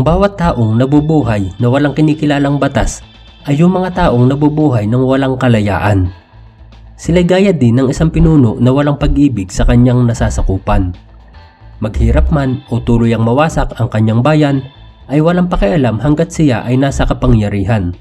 Ang bawat taong nabubuhay na walang kinikilalang batas ay yung mga taong nabubuhay ng walang kalayaan. Sila'y gaya din ng isang pinuno na walang pag-ibig sa kanyang nasasakupan. Maghirap man o tuluyang mawasak ang kanyang bayan ay walang pakialam hanggat siya ay nasa kapangyarihan.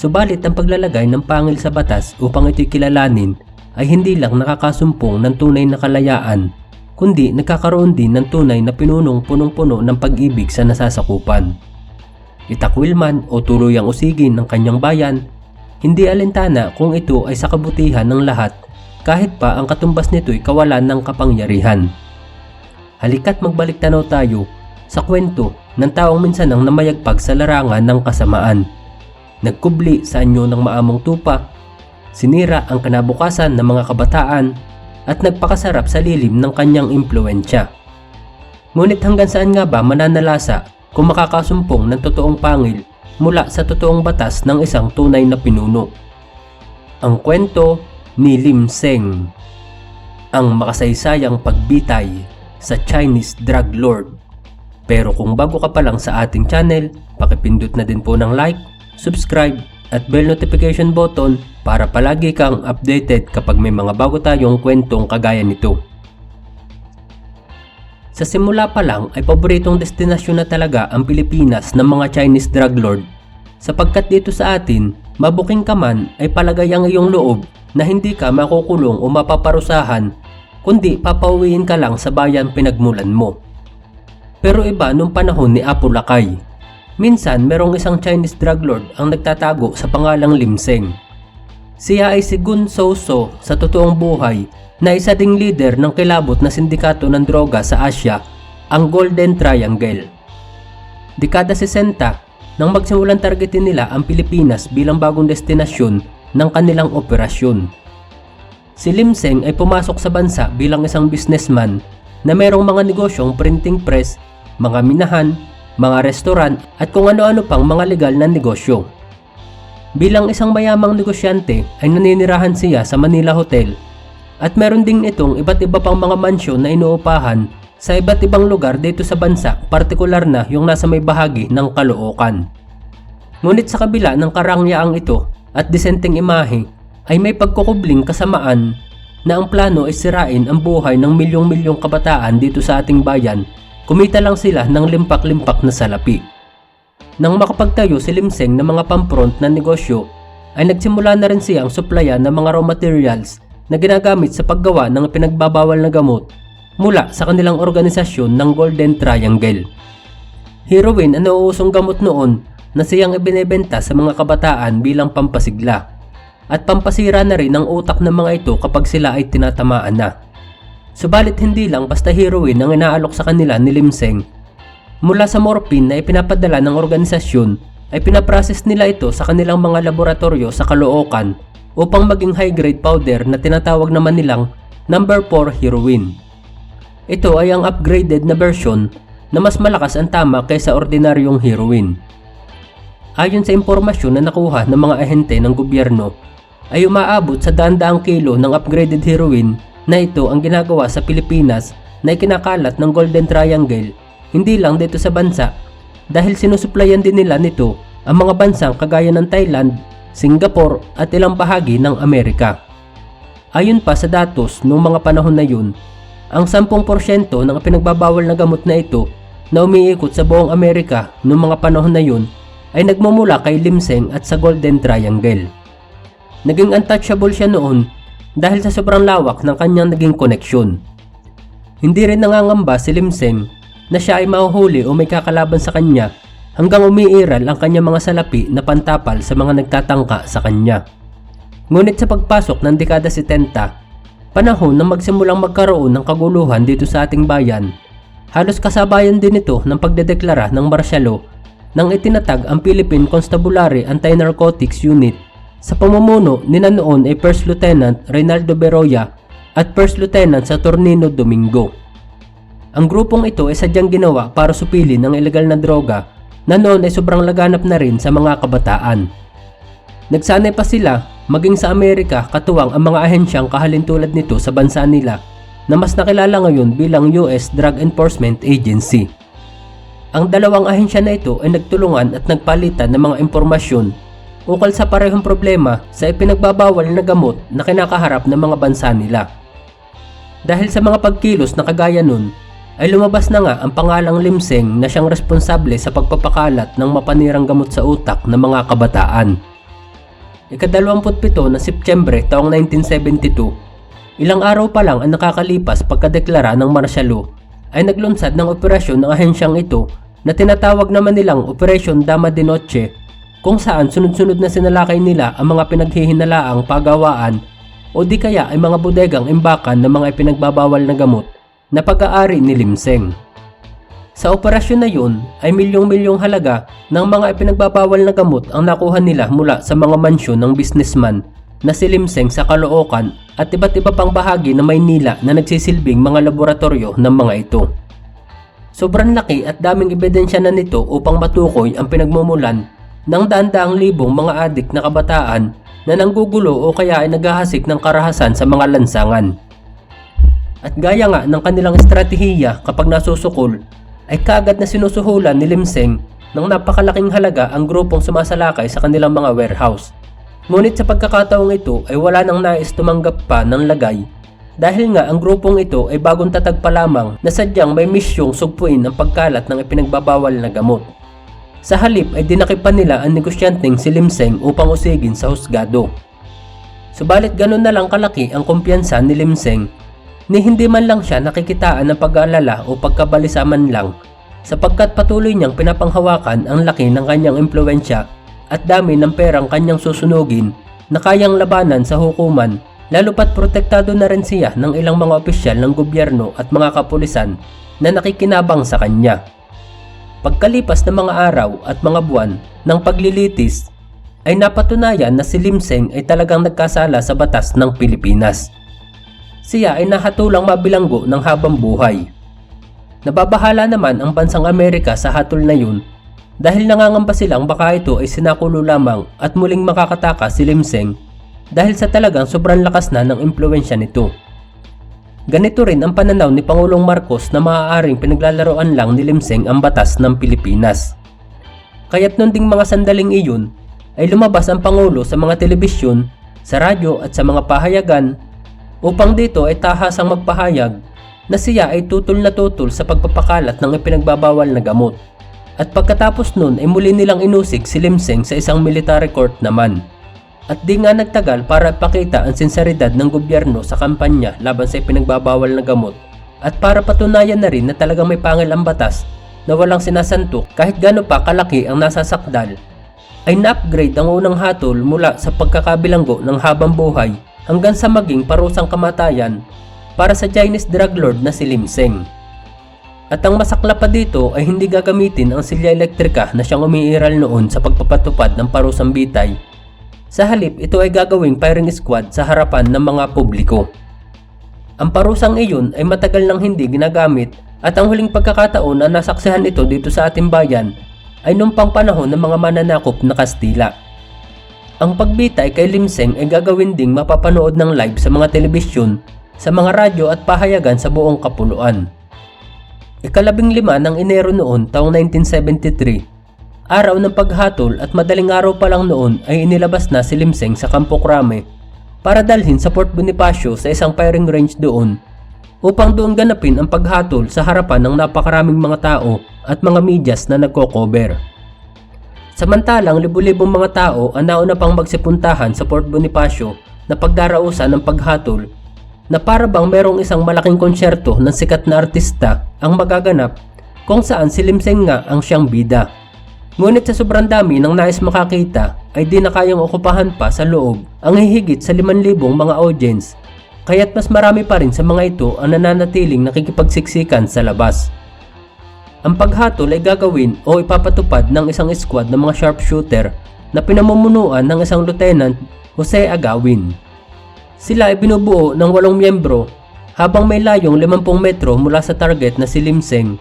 Subalit ang paglalagay ng pangil sa batas upang ito'y kilalanin ay hindi lang nakakasumpong ng tunay na kalayaan, kundi nagkakaroon din ng tunay na pinunong punong-puno ng pag-ibig sa nasasakupan. Itakwil man o tuluyang usigin ng kanyang bayan, hindi alintana kung ito ay sa kabutihan ng lahat kahit pa ang katumbas nito'y kawalan ng kapangyarihan. Halika't magbalik tanaw tayo sa kwento ng taong minsan ang namayagpag sa larangan ng kasamaan. Nagkubli sa anyo ng maamong tupa, sinira ang kanabukasan ng mga kabataan at nagpakasarap sa lilim ng kanyang impluensya. Ngunit hanggang saan nga ba mananalasa kung makakasumpong ng totoong pangil mula sa totoong batas ng isang tunay na pinuno? Ang kwento ni Lim Seng Ang makasaysayang pagbitay sa Chinese drug lord. Pero kung bago ka pa lang sa ating channel, pakipindot na din po ng like, subscribe at bell notification button para palagi kang updated kapag may mga bago tayong kwentong kagaya nito. Sa simula pa lang ay paboritong destinasyon na talaga ang Pilipinas ng mga Chinese drug lord sapagkat dito sa atin, mabuking ka man ay palagay ang iyong loob na hindi ka makukulong o mapaparusahan kundi papauwiin ka lang sa bayan pinagmulan mo. Pero iba nung panahon ni Apo Lakay. Minsan merong isang Chinese drug lord ang nagtatago sa pangalang Limseng. Siya ay si Gun So-So sa totoong buhay na isa ding leader ng kilabot na sindikato ng droga sa Asia, ang Golden Triangle. Dekada 60 nang magsimulang targetin nila ang Pilipinas bilang bagong destinasyon ng kanilang operasyon. Si Lim Seng ay pumasok sa bansa bilang isang businessman na mayroong mga negosyong printing press, mga minahan, mga restaurant at kung ano-ano pang mga legal na negosyo. Bilang isang mayamang negosyante ay naninirahan siya sa Manila Hotel at meron ding itong iba't iba pang mga mansyon na inuupahan sa iba't ibang lugar dito sa bansa, partikular na yung nasa may bahagi ng Caloocan. Ngunit sa kabila ng karangyaang ito at disenteng imahe ay may pagkukubling kasamaan na ang plano ay sirain ang buhay ng milyong-milyong kabataan dito sa ating bayan, kumita lang sila ng limpak-limpak na salapi. Nang makapagtayo si Limseng ng mga pampront na negosyo, ay nagsimula na rin siyang supplyan ng mga raw materials na ginagamit sa paggawa ng pinagbabawal na gamot mula sa kanilang organisasyon ng Golden Triangle. Heroin ang nauusong gamot noon na siyang ibinebenta sa mga kabataan bilang pampasigla at pampasira na rin ang utak ng mga ito kapag sila ay tinatamaan na. Subalit hindi lang basta heroin ang inaalok sa kanila ni Limseng Mula sa morphine na ipinapadala ng organisasyon ay pinaprocess nila ito sa kanilang mga laboratorio sa Caloocan upang maging high-grade powder na tinatawag naman nilang number 4 heroin. Ito ay ang upgraded na version na mas malakas ang tama kaysa ordinaryong heroin. Ayon sa impormasyon na nakuha ng mga ahente ng gobyerno, ay umaabot sa daan-daang kilo ng upgraded heroin na ito ang ginagawa sa Pilipinas na ikinakalat ng Golden Triangle hindi lang dito sa bansa dahil sinusuplayan din nila nito ang mga bansang kagaya ng Thailand, Singapore at ilang bahagi ng Amerika. Ayon pa sa datos noong mga panahon na yun, ang 10% ng pinagbabawal na gamot na ito na umiikot sa buong Amerika noong mga panahon na yun ay nagmumula kay Limseng at sa Golden Triangle. Naging untouchable siya noon dahil sa sobrang lawak ng kanyang naging koneksyon. Hindi rin nangangamba si Limseng na siya ay mahuhuli o may kakalaban sa kanya hanggang umiiral ang kanyang mga salapi na pantapal sa mga nagtatangka sa kanya. Ngunit sa pagpasok ng dekada 70, panahon na magsimulang magkaroon ng kaguluhan dito sa ating bayan, halos kasabayan din ito ng pagdedeklara ng martial law nang itinatag ang Philippine Constabulary Anti-Narcotics Unit sa pamumuno ni na noon ay First Lieutenant Reynaldo Beroya at First Lieutenant Saturnino Domingo. Ang grupong ito ay sadyang ginawa para supilin ng ilegal na droga na noon ay sobrang laganap na rin sa mga kabataan. Nagsanay pa sila maging sa Amerika katuwang ang mga ahensyang kahalintulad nito sa bansa nila na mas nakilala ngayon bilang US Drug Enforcement Agency. Ang dalawang ahensya na ito ay nagtulungan at nagpalitan ng mga impormasyon ukol sa parehong problema sa ipinagbabawal na gamot na kinakaharap ng mga bansa nila. Dahil sa mga pagkilos na kagaya nun, ay lumabas na nga ang pangalang Limseng na siyang responsable sa pagpapakalat ng mapanirang gamot sa utak ng mga kabataan. Ikadalawamputpito na Setyembre taong 1972, ilang araw pa lang ang nakakalipas pagkadeklara ng martial law, ay naglunsad ng operasyon ng ahensyang ito na tinatawag naman nilang Operation Dama de Noche kung saan sunod-sunod na sinalakay nila ang mga pinaghihinalaang pagawaan o di kaya ay mga bodegang imbakan ng mga ipinagbabawal na gamot na pag-aari ni Limseng. Sa operasyon na yun ay milyong-milyong halaga ng mga ipinagbabawal na gamot ang nakuha nila mula sa mga mansyon ng businessman na si Limseng sa Caloocan at iba't iba pang bahagi ng Maynila na nagsisilbing mga laboratorio ng mga ito. Sobrang laki at daming ebidensya na nito upang matukoy ang pinagmumulan ng daan-daang libong mga adik na kabataan na nanggugulo o kaya ay naghahasik ng karahasan sa mga lansangan. At gaya nga ng kanilang estratehiya kapag nasusukol, ay kagad na sinusuhulan ni Limseng ng napakalaking halaga ang grupong sumasalakay sa kanilang mga warehouse. Ngunit sa pagkakataong ito ay wala nang nais tumanggap pa ng lagay dahil nga ang grupong ito ay bagong tatag lamang na sadyang may misyong sugpuin ang pagkalat ng ipinagbabawal na gamot. Sa halip ay dinakipan nila ang negosyanteng si Limseng upang usigin sa husgado. Subalit ganun na lang kalaki ang kumpiyansa ni Limseng ni hindi man lang siya nakikitaan ng pag-aalala o pagkabalisa man lang sapagkat patuloy niyang pinapanghawakan ang laki ng kanyang impluensya at dami ng perang kanyang susunugin na kayang labanan sa hukuman lalo pat protektado na rin siya ng ilang mga opisyal ng gobyerno at mga kapulisan na nakikinabang sa kanya. Pagkalipas ng mga araw at mga buwan ng paglilitis ay napatunayan na si Limseng ay talagang nagkasala sa batas ng Pilipinas siya ay nahatulang mabilanggo ng habang buhay. Nababahala naman ang bansang Amerika sa hatol na yun dahil nangangamba silang baka ito ay sinakulo lamang at muling makakataka si Limseng dahil sa talagang sobrang lakas na ng impluensya nito. Ganito rin ang pananaw ni Pangulong Marcos na maaaring pinaglalaroan lang ni Limseng ang batas ng Pilipinas. Kaya't nun ding mga sandaling iyon ay lumabas ang Pangulo sa mga telebisyon, sa radyo at sa mga pahayagan upang dito ay tahasang magpahayag na siya ay tutol na tutol sa pagpapakalat ng ipinagbabawal na gamot. At pagkatapos nun ay muli nilang inusig si Limseng sa isang military court naman. At di nga nagtagal para ipakita ang sinseridad ng gobyerno sa kampanya laban sa ipinagbabawal na gamot at para patunayan na rin na talagang may pangil ang batas na walang sinasantok kahit gano pa kalaki ang nasasakdal ay na-upgrade ang unang hatol mula sa pagkakabilanggo ng habang buhay hanggang sa maging parusang kamatayan para sa Chinese drug lord na si Lim Seng. At ang masakla pa dito ay hindi gagamitin ang silya elektrika na siyang umiiral noon sa pagpapatupad ng parusang bitay. Sa halip, ito ay gagawing firing squad sa harapan ng mga publiko. Ang parusang iyon ay matagal nang hindi ginagamit at ang huling pagkakataon na nasaksihan ito dito sa ating bayan ay nung pang panahon ng mga mananakop na Kastila. Ang pagbitay kay Limseng ay gagawin ding mapapanood ng live sa mga telebisyon, sa mga radyo at pahayagan sa buong kapuluan. Ikalabing lima ng Enero noon taong 1973, araw ng paghatol at madaling araw pa lang noon ay inilabas na si Limseng sa Campo Crame para dalhin sa Port Bonifacio sa isang firing range doon upang doon ganapin ang paghatol sa harapan ng napakaraming mga tao at mga medyas na nagko-cover. Samantalang libu-libong mga tao ang nauna pang magsipuntahan sa Port Bonifacio na pagdarausan ng paghatol na para bang merong isang malaking konsyerto ng sikat na artista ang magaganap kung saan si Limseng nga ang siyang bida. Ngunit sa sobrang dami ng nais makakita ay di na kayang okupahan pa sa loob ang hihigit sa 5,000 mga audience kaya't mas marami pa rin sa mga ito ang nananatiling nakikipagsiksikan sa labas. Ang paghatol ay gagawin o ipapatupad ng isang squad ng mga sharpshooter na pinamumunuan ng isang lieutenant Jose Agawin. Sila ay binubuo ng walong miyembro habang may layong 50 metro mula sa target na si Limseng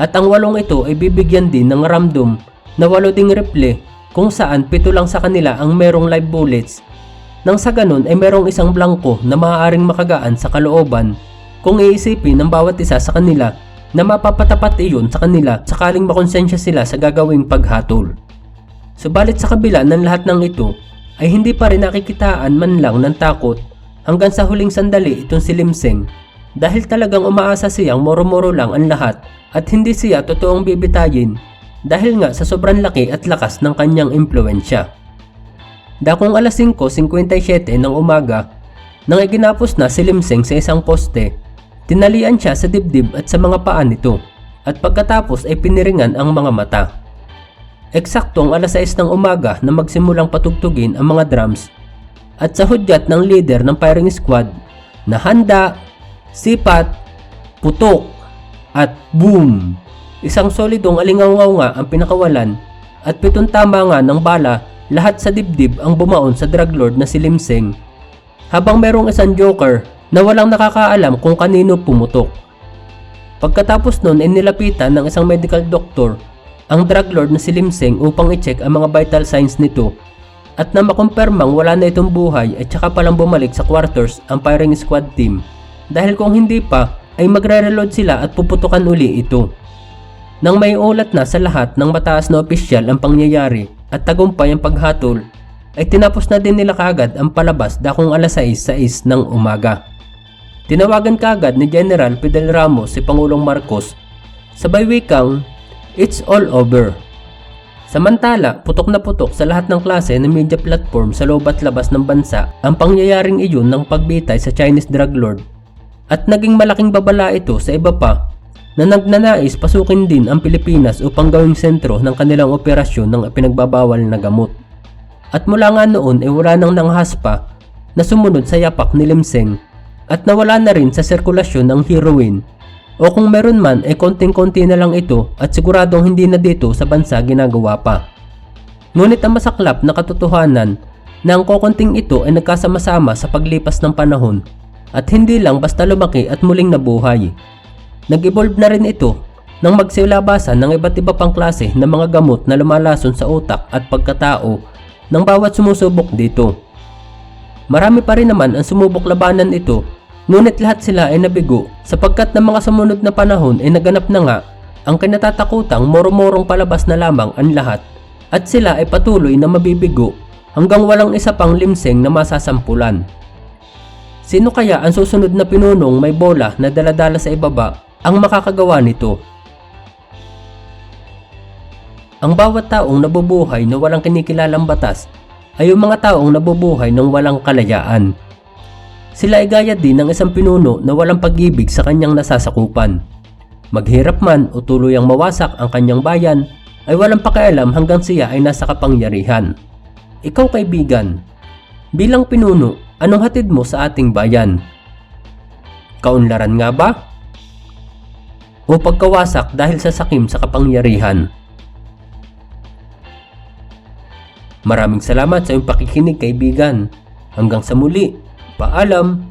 at ang walong ito ay bibigyan din ng ramdom na walo ding reple kung saan pito lang sa kanila ang merong live bullets. Nang sa ganun ay merong isang blanco na maaaring makagaan sa kalooban. Kung iisipin ng bawat isa sa kanila na mapapatapat iyon sa kanila sakaling makonsensya sila sa gagawing paghatol. Subalit sa kabila ng lahat ng ito, ay hindi pa rin nakikitaan man lang ng takot hanggang sa huling sandali itong si Limseng dahil talagang umaasa siyang moro-moro lang ang lahat at hindi siya totoong bibitayin dahil nga sa sobrang laki at lakas ng kanyang impluensya. Dakong alas 5.57 ng umaga, nang iginapos na si Limseng sa isang poste, tinalian siya sa dibdib at sa mga paa nito at pagkatapos ay piniringan ang mga mata. Eksaktong alas 6 ng umaga na magsimulang patugtugin ang mga drums at sa hudyat ng leader ng firing squad na handa, sipat, putok at boom! Isang solidong alingaw nga ang pinakawalan at pitong tama nga ng bala lahat sa dibdib ang bumaon sa drug lord na si Limseng habang merong isang joker na walang nakakaalam kung kanino pumutok. Pagkatapos nun ay nilapitan ng isang medical doctor ang drug lord na si Limseng upang i-check ang mga vital signs nito at na makumpirmang wala na itong buhay at saka palang bumalik sa quarters ang firing squad team dahil kung hindi pa ay magre-reload sila at puputukan uli ito. Nang may ulat na sa lahat ng mataas na opisyal ang pangyayari at tagumpay ang paghatol, ay tinapos na din nila kagad ang palabas dakong alas 6 ng umaga. Tinawagan kagad ni General Fidel Ramos si Pangulong Marcos sabay wikang, It's all over. Samantala, putok na putok sa lahat ng klase ng media platform sa loob at labas ng bansa ang pangyayaring iyon ng pagbitay sa Chinese drug lord at naging malaking babala ito sa iba pa na nagnanais pasukin din ang Pilipinas upang gawing sentro ng kanilang operasyon ng pinagbabawal na gamot. At mula nga noon ay wala nang nanghaspa na sumunod sa yapak ni Limseng at nawala na rin sa sirkulasyon ng heroin o kung meron man ay konting-konti na lang ito at siguradong hindi na dito sa bansa ginagawa pa. Ngunit ang masaklap na katotohanan na ang kokonting ito ay nagkasama-sama sa paglipas ng panahon at hindi lang basta lumaki at muling nabuhay. Nag-evolve na rin ito nang magsilabasan ng iba't iba pang klase ng mga gamot na lumalason sa utak at pagkatao ng bawat sumusubok dito. Marami pa rin naman ang sumubok labanan ito Ngunit lahat sila ay nabigo sapagkat ng mga sumunod na panahon ay naganap na nga ang kinatatakutang moro-morong palabas na lamang ang lahat at sila ay patuloy na mabibigo hanggang walang isa pang limseng na masasampulan. Sino kaya ang susunod na pinunong may bola na daladala sa ibaba ang makakagawa nito? Ang bawat taong nabubuhay na walang kinikilalang batas ay yung mga taong nabubuhay ng walang kalayaan. Sila ay gaya din ng isang pinuno na walang pag-ibig sa kanyang nasasakupan. Maghirap man o tuluyang mawasak ang kanyang bayan, ay walang pakialam hanggang siya ay nasa kapangyarihan. Ikaw kaibigan, bilang pinuno, anong hatid mo sa ating bayan? Kaunlaran nga ba? O pagkawasak dahil sa sakim sa kapangyarihan? Maraming salamat sa iyong pakikinig kaibigan. Hanggang sa muli. Paalam!